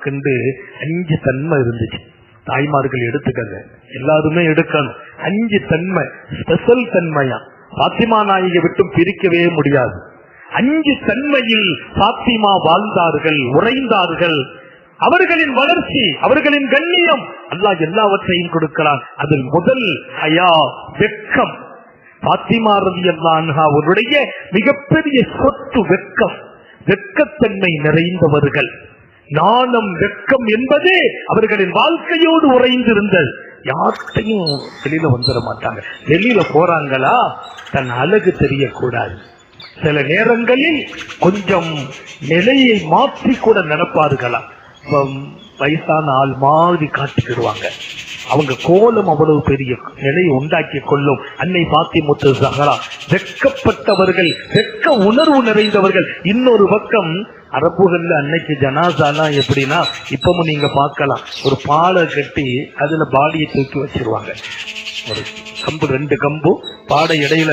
கண்டு அஞ்சு தன்மை இருந்துச்சு. தாய்மார்கள் எடுத்துக்கங்க. எல்லாருமே எடுக்கணும். அஞ்சு தன்மை ஸ்பெஷல் தன்மையா. பாத்திமா நாயகை விட்டும் பிரிக்கவே முடியாது. அஞ்சு தன்மையில் பாத்திமா வாழ்ந்தார்கள் உறைந்தார்கள். அவர்களின் வளர்ச்சி அவர்களின் கண்ணியம். அல்லாஹ் எல்லாவற்றையும் கொடுக்கிறான். அதில் முதல் ஹயா வெட்கம். பாத்திமா ரவி அவருடைய மிகப்பெரிய சொத்து வெக்கம் வெக்கத்தன்மை நிறைந்தவர்கள். நாணம் வெட்கம் என்பது அவர்களின் வாழ்க்கையோடு உறைந்திருந்தது. யார்கிட்டையும் வெளியில வந்துட மாட்டாங்க. வெளியில போறாங்களா? தன் அழகு தெரியக்கூடாது. சில நேரங்களில் கொஞ்சம் நிலையை மாற்றி கூட நடப்பார்களா வயசான ஆள் மாதிரி காட்டிக்கிடுவாங்க. அவங்க கோலம் அவ்வளவு பெரிய நிலையை உண்டாக்கி கொள்ளும். அன்னை பாத்திமுத்து சகரா வெட்கப்பட்டவர்கள் வெக்க உணர்வு நிறைந்தவர்கள். இன்னொரு பக்கம் அரபுகள்ல அன்னைக்கு ஜனாசானா எப்படின்னா இப்பவும் நீங்க பார்க்கலாம். ஒரு பாலை கட்டி அதுல பாடியை தூக்கி வச்சிருவாங்க. ஒரு கம்பு ரெண்டு கம்பு பாடை இடையில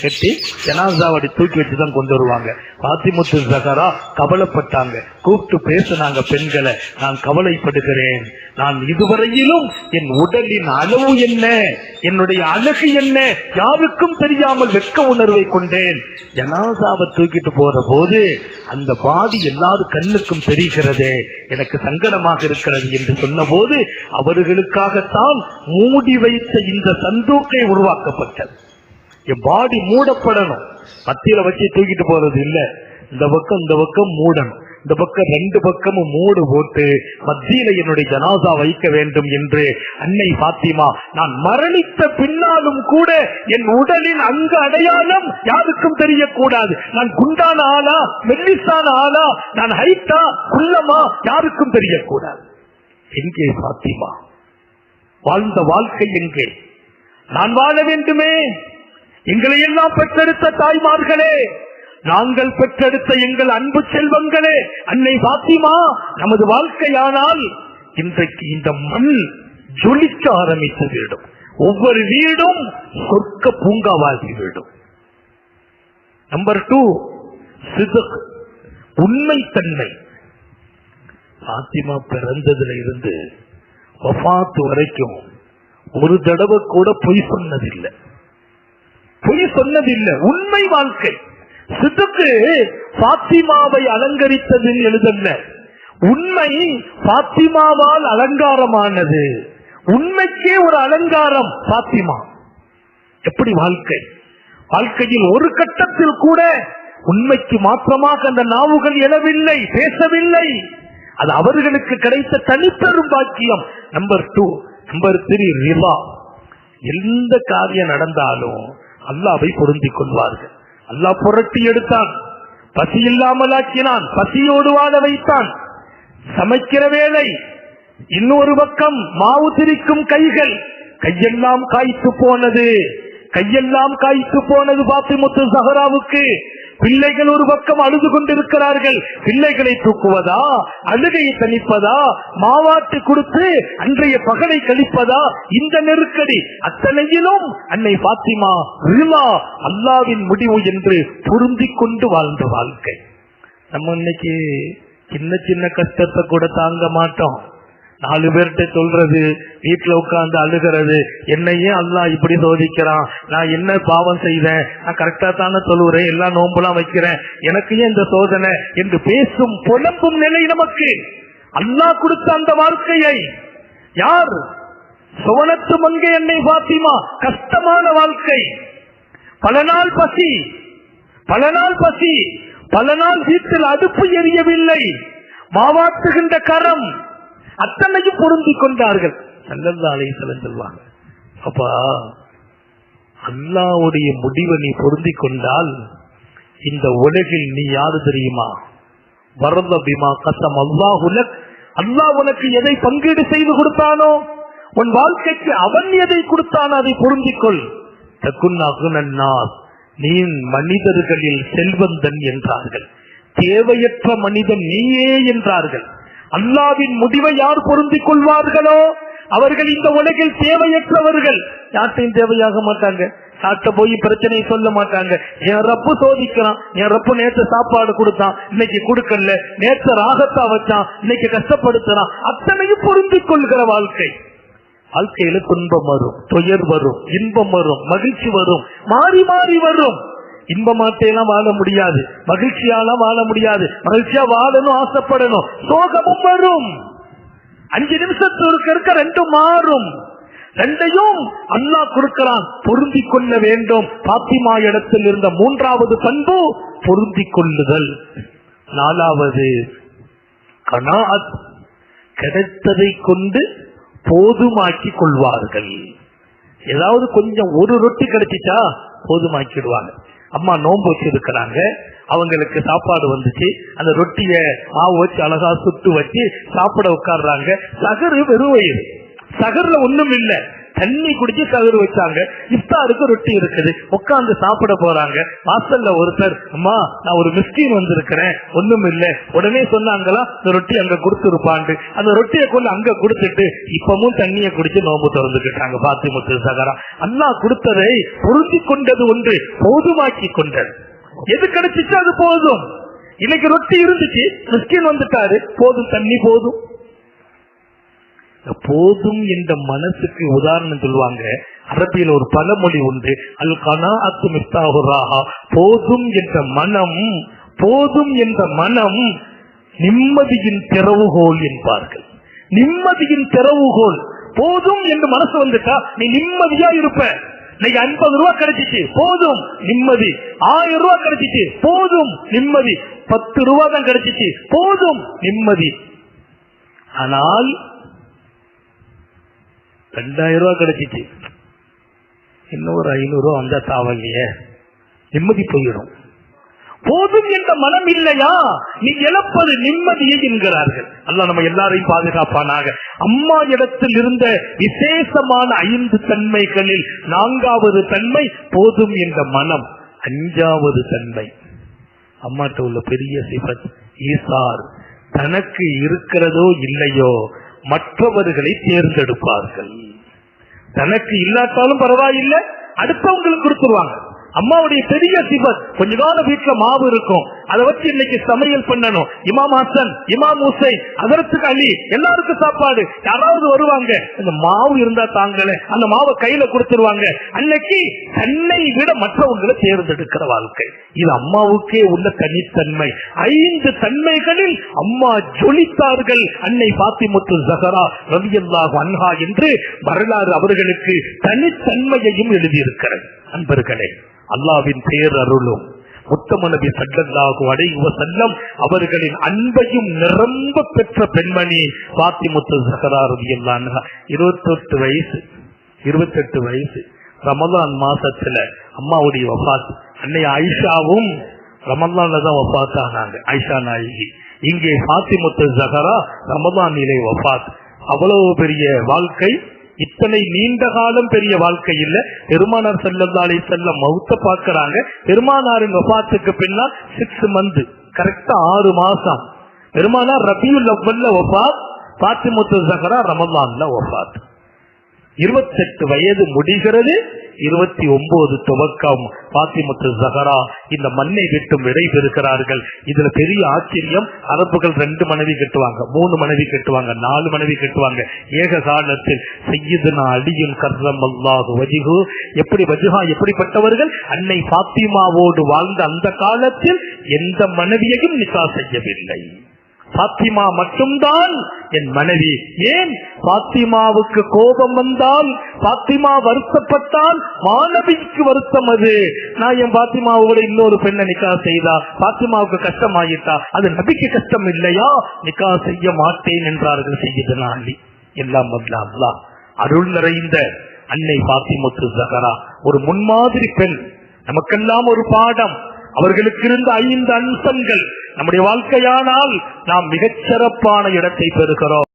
கட்டி ஜனாசாவடி தூக்கி வச்சுதான் கொண்டு வருவாங்க. பாத்திமுத்து ஜகரா கவலைப்பட்டாங்க. கூப்பிட்டு பேசினாங்க பெண்களை நான் கவலைப்படுகிறேன். நான் இதுவரையிலும் என் உடலின் அளவு என்ன? என்னுடைய அழகு என்ன? யாருக்கும் தெரியாமல் வெட்க உணர்வை கொண்டேன். ஜனாசாவை தூக்கிட்டு போற போது அந்த பாதி எல்லாரும் கண்ணுக்கும் தெரிகிறதே. எனக்கு சங்கடமாக இருக்கிறது என்று சொன்னபோது அவர்களுக்காகத்தான் மூடி வைத்த இந்த வாழ்க்கை உருவாக்கப்பட்டது. என் பாடி மூடப்படணும். மத்தியில வச்சு தூக்கிட்டு போறது இல்ல. இந்த பக்கம் இந்த பக்கம் மூடணும். இந்த பக்கம் ரெண்டு பக்கமும் மூடு போட்டு மத்தியில என்னுடைய ஜனாசா வைக்க வேண்டும் என்று அன்னை பாத்திமா நான் மரணித்த பின்னாலும் கூட என் உடலின் அங்க அடையாளம் யாருக்கும் தெரியக்கூடாது. நான் குண்டான ஆளா மெல்லிசான ஆளா நான் ஹைட்டா குள்ளமா யாருக்கும் தெரியக்கூடாது. எங்கே பாத்திமா? வாழ்ந்த வாழ்க்கை எங்கே? நான் வாழ வேண்டுமே. எங்களை எல்லாம் பெற்றெடுத்த தாய்மார்களே நாங்கள் பெற்றெடுத்த எங்கள் அன்பு செல்வங்களே அன்னை பாத்திமா நமது வாழ்க்கையானால் இன்றைக்கு இந்த மண் ஜொலிக்க ஆரம்பித்து விடும். ஒவ்வொரு வீடும் சொர்க்க பூங்காவாகி விடும். நம்பர் டூ சிதக் உண்மைத்தன்மை. பாத்திமா பிறந்ததுல இருந்து வஃபாத்து வரைக்கும் ஒரு தடவை கூட பொய் சொன்னதில்லை. பொய் சொன்னதில்லை. உண்மை வாழ்க்கை. சித்துக்கு பாத்திமாவை அலங்கரித்ததில் எழுதல்ல. உண்மை பாத்திமாவால் அலங்காரமானது. உண்மைக்கே ஒரு அலங்காரம் பாத்திமா எப்படி வாழ்க்கை? வாழ்க்கையில் ஒரு கட்டத்தில் கூட உண்மைக்கு மாற்றமாக அந்த நாவுகள் எழவில்லை பேசவில்லை. அது அவர்களுக்கு கிடைத்த தனிப்பெரும் பாக்கியம். நம்பர் டூ நம்பர் த்ரீ ரிவா எந்த காரியம் நடந்தாலும் அல்லாவை பொருந்திக் கொள்வார்கள். அல்லாஹ் புரட்டி எடுத்தான். பசி இல்லாமல் ஆக்கினான் பசியோடு வாழ வைத்தான். சமைக்கிற வேலை இன்னொரு பக்கம் மாவு திரிக்கும் கைகள். கையெல்லாம் காய்த்து போனது. கையெல்லாம் காய்த்து போனது பாத்திமுத்து சஹராவுக்கு. பிள்ளைகள் ஒரு பக்கம் அழுது கொண்டிருக்கிறார்கள். பிள்ளைகளை தூக்குவதா? அழுகையை தணிப்பதா? மாவாட்டு கொடுத்து அன்றைய பகலை கழிப்பதா? இந்த நெருக்கடி. அத்தனையிலும் அன்னை பாத்திமா ரிலா அல்லாவின் முடிவு என்று பொருந்திக் கொண்டு வாழ்ந்த வாழ்க்கை. நம்ம இன்னைக்கு சின்ன சின்ன கஷ்டத்தை கூட தாங்க மாட்டோம். நாலு பேர்கிட்ட சொல்றது வீட்டுல உட்காந்து அழுகிறது. என்னையே அல்லா இப்படி சோதிக்கிறான். நான் என்ன பாவம் செய்வேன் நான் கரெக்டா தானே சொல்லுறேன். எல்லா நோம்பெல்லாம் வைக்கிறேன். எனக்கு ஏன் இந்த சோதனை? என்று பேசும் புலம்பும் நிலை நமக்கு. அல்லா கொடுத்த அந்த வாழ்க்கையை யார்? சுவனத்து மங்கை என்னை பாத்திமா கஷ்டமான வாழ்க்கை. பல நாள் பசி. பல நாள் பசி. பல நாள் வீட்டில் அடுப்பு எரியவில்லை. மாவாட்டுகின்ற கரம். அத்தனையும் பொருந்தி கொண்டார்கள். சல்லல்லா அலைஹிஸ்ஸலாம் அப்பா அல்லாவுடைய முடிவை நீ பொருந்தி கொண்டால் இந்த உலகில் நீ யாரு தெரியுமா? வரத பிமா கசம் அல்லாஹ் உலக் அல்லா உனக்கு எதை பங்கீடு செய்து கொடுத்தானோ உன் வாழ்க்கைக்கு அவன் எதை கொடுத்தானோ அதை பொருந்திக்கொள் தக்குன் நீ மனிதர்களில் செல்வந்தன் என்றார்கள். தேவையற்ற மனிதன் நீயே என்றார்கள். அல்லாவின் முடிவை யார் பொருந்திக் கொள்வார்களோ அவர்கள் இந்த உலகில் தேவையற்றவர்கள். யார்ட்டையும் தேவையாக மாட்டாங்க. சாத்த போய் பிரச்சனையை சொல்ல மாட்டாங்க. என் ரப்பு சோதிக்கிறான். என் ரப்பு நேற்று சாப்பாடு கொடுத்தான். இன்னைக்கு கொடுக்கல. நேற்று ராகத்தா வச்சான். இன்னைக்கு கஷ்டப்படுத்துறான். அத்தனையும் பொருந்திக் கொள்கிற வாழ்க்கை. வாழ்க்கையில துன்பம் வரும். துயர் வரும். இன்பம் வரும். மகிழ்ச்சி வரும். மாறி மாறி வரும். இன்பமாட்டையெல்லாம் வாழ முடியாது. மகிழ்ச்சியாலாம் வாழ முடியாது. மகிழ்ச்சியா வாழணும் ஆசைப்படணும். சோகமும் வரும். அஞ்சு நிமிஷத்திற்கு இருக்க ரெண்டும் மாறும். ரெண்டையும் அல்லாஹ் கொடுக்கிறான். பொருந்தி கொள்ள வேண்டும். பாத்திமா இடத்தில் இருந்த மூன்றாவது பண்பு பொருந்தி கொள்ளுதல். நாலாவது கனாத் கிடைத்ததை கொண்டு போதுமாக்கி கொள்வார்கள். ஏதாவது கொஞ்சம் ஒரு ரொட்டி கிடைச்சிச்சா போதுமாக்கிடுவாங்க. அம்மா நோன்பு வச்சிருக்கிறாங்க. அவங்களுக்கு சாப்பாடு வந்துச்சு. அந்த ரொட்டிய மாவு வச்சு அழகா சுட்டு வச்சு சாப்பிட உட்கார்றாங்க. சகரு வெறும் வயிறு. சகர்ல ஒண்ணும் இல்லை தண்ணி குடிச்சு சகரு வச்சாங்க. இஃப்தாருக்கு ரொட்டி இருக்குது. உட்காந்து சாப்பிட போறாங்க. வாசல்ல ஒருத்தர் அம்மா நான் ஒரு மிஸ்கின் வந்திருக்கிறேன். ஒண்ணும் இல்ல. உடனே சொன்னாங்களா இந்த ரொட்டி அங்க கொடுத்துருப்பாண்டு அந்த ரொட்டியை கொண்டு அங்க கொடுத்துட்டு இப்பவும் தண்ணியை குடிச்சு நோம்பு திறந்துக்கிட்டாங்க பாத்தி முத்து சகரா. அண்ணா கொடுத்ததை பொருந்தி கொண்டது ஒன்று போதுமாக்கி கொண்டது. எது கிடைச்சிச்சு அது போதும். இன்னைக்கு ரொட்டி இருந்துச்சு மிஸ்கின் வந்துட்டாரு. போதும் தண்ணி போதும். போதும் என்ற மனசுக்கு உதாரணம் சொல்லுவாங்க. அரபியில் ஒரு பழமொழி உண்டு. அல் கனா அத்து மிஸ்தாகுராகா போதும் என்ற மனம் போதும் என்ற மனம் நிம்மதியின் திறவுகோல் என்பார்கள். நிம்மதியின் திறவுகோல். போதும் என்று மனசு வந்துட்டா நீ நிம்மதியா இருப்ப. இன்னைக்கு ஐம்பது ரூபா கிடைச்சிச்சு போதும் நிம்மதி. ஆயிரம் ரூபாய் கிடைச்சிச்சு போதும் நிம்மதி. பத்து ரூபாய் தான் கிடைச்சிச்சு போதும் நிம்மதி. ஆனால் ரெண்டாயிரம் ரூபா கிடைச்சிச்சு. இன்னொரு ஐநூறு ரூபாய் வந்தா தாவல்லையே. நிம்மதி போயிடும். போதும் என்ற மனம் இல்லையா? நீ இழப்பது நிம்மதியை என்கிறார்கள். அல்ல நம்ம எல்லாரையும் பாதுகாப்பானாக. அம்மா இடத்தில் இருந்த விசேஷமான ஐந்து தன்மைகளில் நான்காவது தன்மை போதும் என்ற மனம். அஞ்சாவது தன்மை. அம்மாட்ட உள்ள பெரிய சிவன் ஈசார் தனக்கு இருக்கிறதோ இல்லையோ மற்றவர்களை தேர்ந்தெடுப்பார்கள். தனக்கு இல்லாட்டாலும் பரவாயில்லை அடுத்தவங்களுக்கு கொடுத்துருவாங்க. அம்மாவுடைய பெரிய சிபத். கொஞ்ச காலம் வீட்டுல மாவு இருக்கும். அதை வச்சு இன்னைக்கு சமையல் பண்ணணும். இமாம் ஹாசன் இமாம் ஹுசை அதரத்துக்கு அலி எல்லாருக்கும் சாப்பாடு. யாராவது வருவாங்க. அந்த மாவு இருந்தா தாங்களே. அந்த மாவை கையில கொடுத்துருவாங்க. அன்னைக்கு தன்னை விட மற்றவங்களை தேர்ந்தெடுக்கிற வாழ்க்கை. இது அம்மாவுக்கே உள்ள தனித்தன்மை. ஐந்து தன்மைகளில் அம்மா ஜொலித்தார்கள். அன்னை பாத்திமுத்து ஜஹரா ரவியல்லாஹு அன்ஹா என்று வரலாறு அவர்களுக்கு தனித்தன்மையையும் எழுதியிருக்கிறது. அன்பர்களே அல்லாவின் பேர் அருளும். முத்தம நபி சல்லல்லாஹு அலைஹி வஸல்லம் அவர்களின் அன்பையும் நிரம்ப பெற்ற பெண்மணி பாத்திமுத்து ஜஹரா ரலியல்லாஹு அன்ஹா. 28 வயசு 28 வயசு. ரமலான் மாசத்துல அம்மாவுடைய வஃபாத் அன்னை ஆயிஷாவும் ரமலான்ல தான் வஃபாத் ஆனாங்க ஆயிஷா நாயகி. இங்கே பாத்திமுத்து ஜஹரா ரமலானிலே வஃபாத் அவ்வளவு பெரிய வாழ்க்கை இத்தனை நீண்ட காலம் பெரிய வாழ்க்கை இல்ல. பெருமானார் செல்லந்தாலே செல்ல மௌத்த பாக்குறாங்க பெருமானாரின் வபாத்துக்கு பின்னா சிக்ஸ் மந்த் கரெக்டா ஆறு மாசம். பெருமானார் ரபியுல் அவ்வல்ல வபாத் பாத்திமுத்து ஜஹரா ரமலான்ல இருபத்தெட்டு வயது முடிகிறது இருபத்தி ஒன்பது துவக்கம். பாத்திமுத்து ஜஹரா இந்த மண்ணை விட்டு விடைபெறுகிறார்கள் இதுல பெரிய ஆச்சரியம் அரபுகள் ரெண்டு மனைவி கட்டுவாங்க மூணு மனைவி கட்டுவாங்க நாலு மனைவி கட்டுவாங்க. ஏக காலத்தில் செய்யுதுனா அடியும் கர்ரம் அல்லாஹு வஜிகு எப்படி வஜுகா எப்படிப்பட்டவர்கள்? அன்னை பாத்திமாவோடு வாழ்ந்த அந்த காலத்தில் எந்த மனைவியையும் நிசா செய்யவில்லை. பாத்திமா மட்டும்தான் என் மனைவி. ஏன்? பாத்திமாவுக்கு கோபம் வந்தால் பாத்திமா வருத்தப்பட்டால் மாணவிக்கு வருத்தம் அது. நான் என் பாத்திமாவோட இன்னொரு பெண்ணை நிக்கா செய்தா? பாத்திமாவுக்கு கஷ்டம் ஆகிட்டா அது நபிக்கு கஷ்டம் இல்லையா? நிக்கா செய்ய மாட்டேன் என்றார்கள் செய்யுதுனா அள்ளி எல்லாம் வந்தா அருள் நிறைந்த அன்னை பாத்திமுத்து ஜகரா. ஒரு முன்மாதிரி பெண். நமக்கெல்லாம் ஒரு பாடம். அவர்களுக்கு இருந்த ஐந்து அம்சங்கள். நம்முடைய வாழ்க்கையானால் நாம் மிகச் சிறப்பான இடத்தை பெறுகிறோம்.